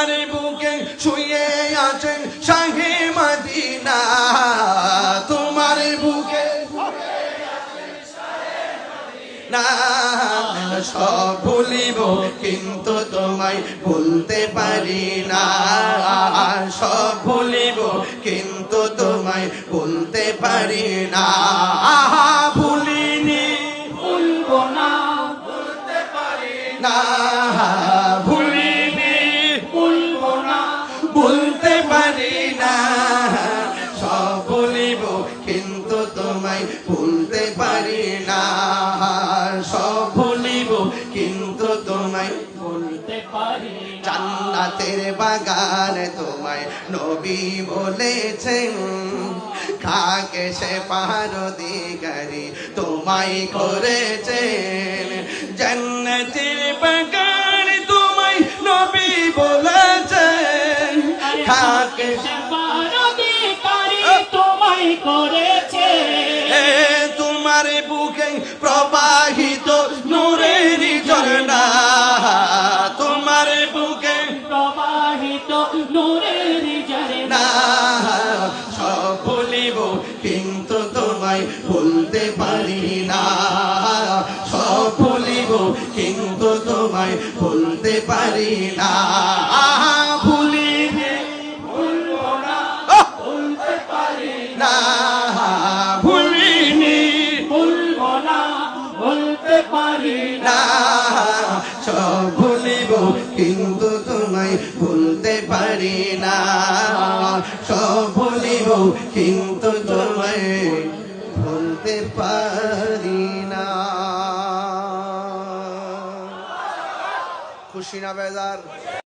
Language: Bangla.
তোমার বুকে শুয়ে আছেন শাহে মদিনা। তোমার বুকে না সব ভুলিব কিন্তু তোমায় ভুলতে পারি না। সব ভুলিব কিন্তু তোমায় ভুলতে পারি না। ভুলিনি। ভুলবো না। না বলতে পারি না। সব বলিব কিন্তু তোমায় ভুলতে পারি না। সব ভুলিব কিন্তু তোমায় বলতে পারি। জান্নাতের বাগান তোমায় নবী বলেছেন খাকে সে পাহাড় দিগারি তোমায় করেছেন জান্নাতের বাগান অধিকারী তোমায় করেছে। তোমার বুকে প্রবাহিত নূরের ঝর্ণা। তোমার বুকে প্রবাহিত নূরের ঝরে না সব ভুলিব কিন্তু তোমায় ভুলতে পারি না। সব ভুলিব কিন্তু তোমায় ভুলতে পারি না। না ভুলিনি। ভুলবো না ভুলতে পারি না সব ভুলিব, কিন্তু তোমায় ভুলতে পারি না। সব ভুলিব, কিন্তু তোমায় ভুলতে পারি না। খুশি না বেজার?